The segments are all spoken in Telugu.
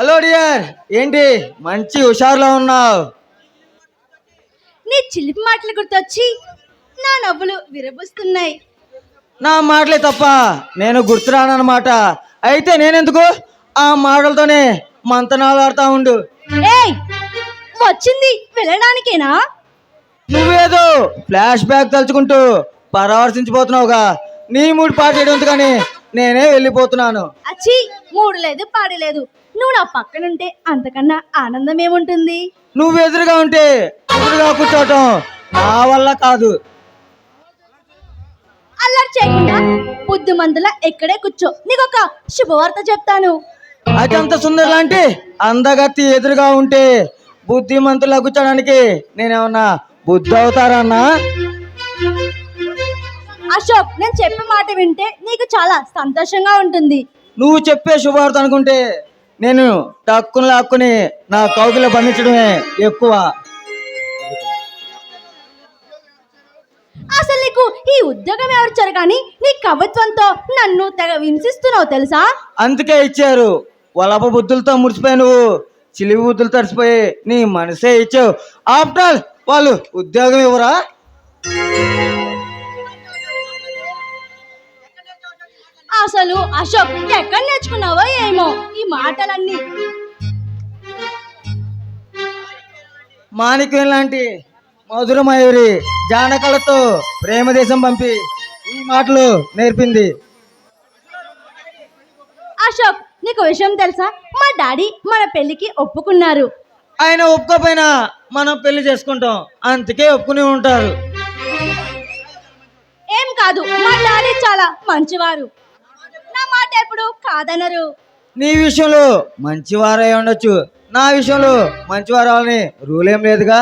హలో డియర్ ఏంటి? మంచి హుషారులో ఉన్నావు. నీ చిలిపి మాటలు గుర్తొచ్చి నా నవ్వులు విరబుస్తున్నాయి. నా మాటలే తప్ప నేను గుర్తురానమాట అయితే నేనెందుకు? ఆ మాటలతోనే మంతనాలు ఆడుతా ఉండు. ఏయ్ వచ్చింది వెళ్ళడానికేనా? నువ్వేదో ఫ్లాష్ బ్యాక్ తలుచుకుంటూ పరామర్శించిపోతున్నావుగా. నీ మూడు పాట చేయడం కానీ నేనే వెళ్ళిపోతున్నాను. అచ్చి మూడు లేదు పాడు లేదు. నువ్వు నా పక్కనుంటే అంతకన్నా ఆనందం ఏముంటుంది నువ్వు ఎదురుగా ఉంటే ఎదురుగా కూర్చోవటం నా వల్ల కాదు. అల్లరి చేయకుండా బుద్ధి మందుల ఎక్కడే కూర్చో. నీకు ఒక శుభవార్త చెప్తాను. అజంత సుందర్ లాంటి అందగత్తి ఎదురుగా ఉంటే బుద్ధిమంతులా కూర్చోడానికి నేనేమన్నా బుద్ధి అవుతారన్నా అశోక్ నేను చెప్పే మాట వింటే నీకు చాలా సంతోషంగా ఉంటుంది. నువ్వు చెప్పే శుభవార్త అనుకుంటే నేను టక్కును లాక్కుని నా కౌగిలో బంధించడమే ఎక్కువ. అసలు నీకు ఈ ఉద్యోగం ఎవరిచ్చారు కానీ నీ కవిత్వంతో నన్ను తెగ హింసిస్తున్నావు తెలుసా? అందుకే ఇచ్చారు. వలప బుద్ధులతో ముడిచిపోయి నువ్వు చిలివి బుద్ధులు తడిసిపోయి నీ మనసే ఇచ్చావు. ఆఫ్టర్ ఆల్ వాళ్ళు ఉద్యోగం ఇవ్వరా? అసలు అశోక్ ఎక్కడ నేర్చుకున్నావో ఏమో? ఈ మాటలన్నీ. మాణిక్యం లాంటి మధురమయూరి జానకలతో ప్రేమ దేశం పంపి ఈ మాటలు నేర్పింది. అశోక్ నీకు విషయం తెలుసా? మా డాడీ మన పెళ్ళికి ఒప్పుకున్నారు. ఆయన ఒప్పుకోపోయినా మనం పెళ్ళి చేసుకుంటాం. అందుకే ఒప్పుకుని ఉంటారు. ఏం కాదు మా డాడీ చాలా మంచివారు. మాట ఎప్పుడు? కాదనరు. నీ విషయంలో మంచివారై ఉండొచ్చు. నా విషయంలో మంచివారు అవ్వాలని రూల్ ఏం లేదుగా.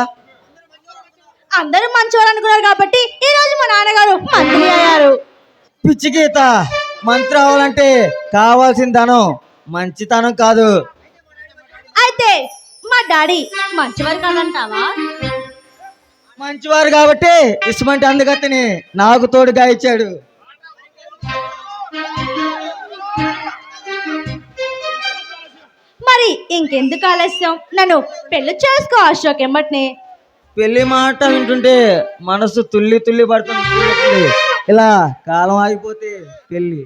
అందరూ మంచివారు అనుకున్నారు కాబట్టి ఈ రోజు మా నాన్నగారు మంత్రి అయ్యారు. పిచ్చి గీత. మంత్రి అవ్వాలంటే కావాల్సిన ధనం మంచితనం కాదు. అయితే మా డాడీ మంచివారు కాదంటావా? మంచివారు కాబట్టి ఇసుమంటి అందుకని నాకు తోడుగా ఇచ్చాడు. మరి ఇంకెందుకు ఆలస్యం? నన్ను పెళ్ళి చేసుకో అశోక్ ఎమ్మటినే. పెళ్ళి మాట వింటుంటే మనసు తుల్లి తుల్లి పడుతుంది. ఇలా కాలం ఆగిపోతే పెళ్ళి.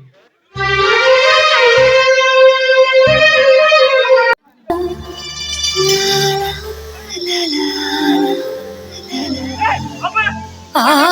నేను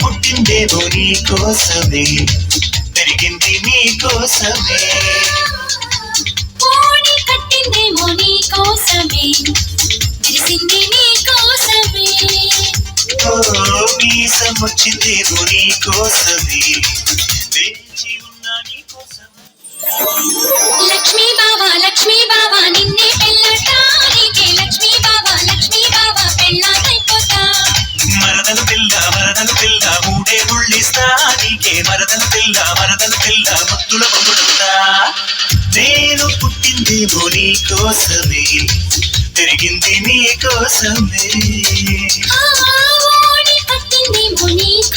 పుట్టిందేమో నీ కోసమే పెరిగింది నీ కోసమే మీసం వచ్చిందేమో నీ కోసమే. వేచి ఉన్నా నీ కోసమే. లక్ష్మీ బావా లక్ష్మీ బావా నిన్నే పెళ్ళటానికే లక్ష్మీ బావా లక్ష్మీ బావా పెళ్ళామైపోతా మరదలు పిల్ల మరదలు పిల్ల మూడే గుళ్ళిస్తా. నీకే మరదలు పిల్ల మరదలు పిల్ల ముద్దుల పొగుడుతా నేను పుట్టిందేమో నీ కోసమే పెరిగింది నీ కోసమే.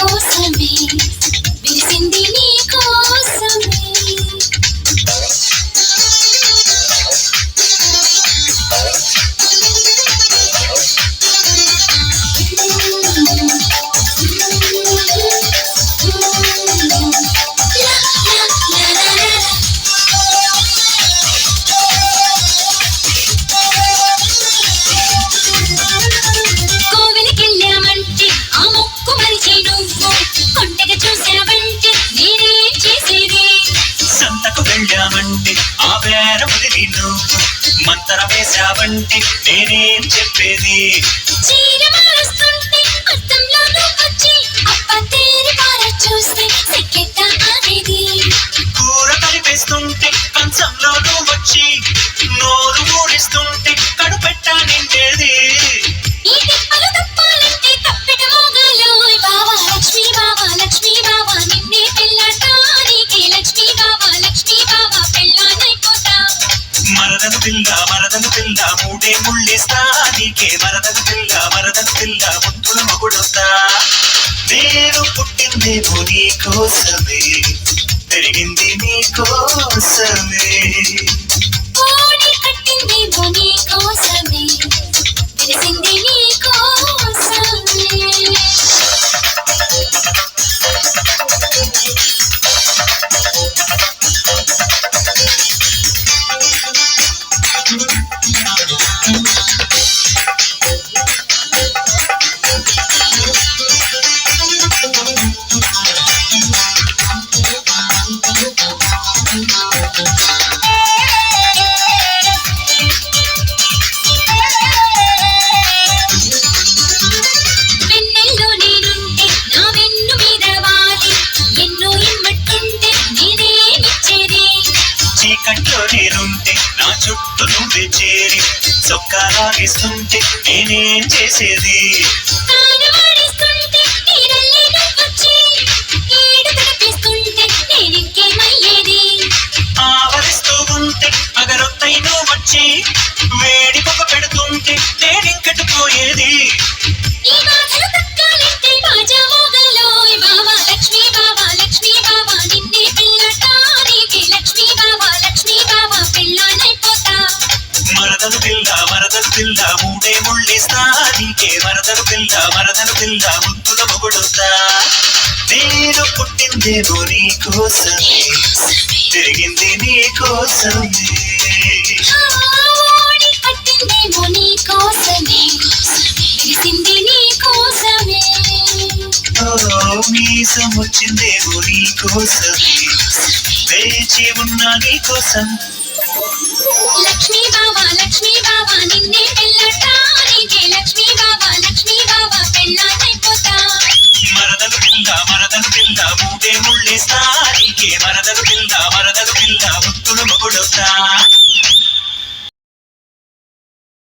నీ కోసమే విరిసింది నీ కోసమే వేశావంటే నేనేం చెప్పేది? మూడే ముళ్ళిస్తా. నీకే మరదలు పిల్ల మరదలు పిల్ల ముద్దుల మొగుడొస్తా. నేను పుట్టిందేమో నీ కోసమే పెరిగింది నీ కోసమే చొక్కా నేనేం చేసేది? నీకే మరదలు పిల్ల మరదలు పిల్ల ముద్దుల మొగుడుతా నేను పుట్టిందేమో నీ కోసమే తిరిగింది నీ కోసమే. పట్టిందేమో నీ కోసమే తెలిసింది నీ కోసమే. మీసం వచ్చిందేమో నీ కోసమే వేచి ఉన్నా నీ కోసం. లక్ష్మీ బావా లక్ష్మీ బావా నిన్నే పెళ్ళటానికి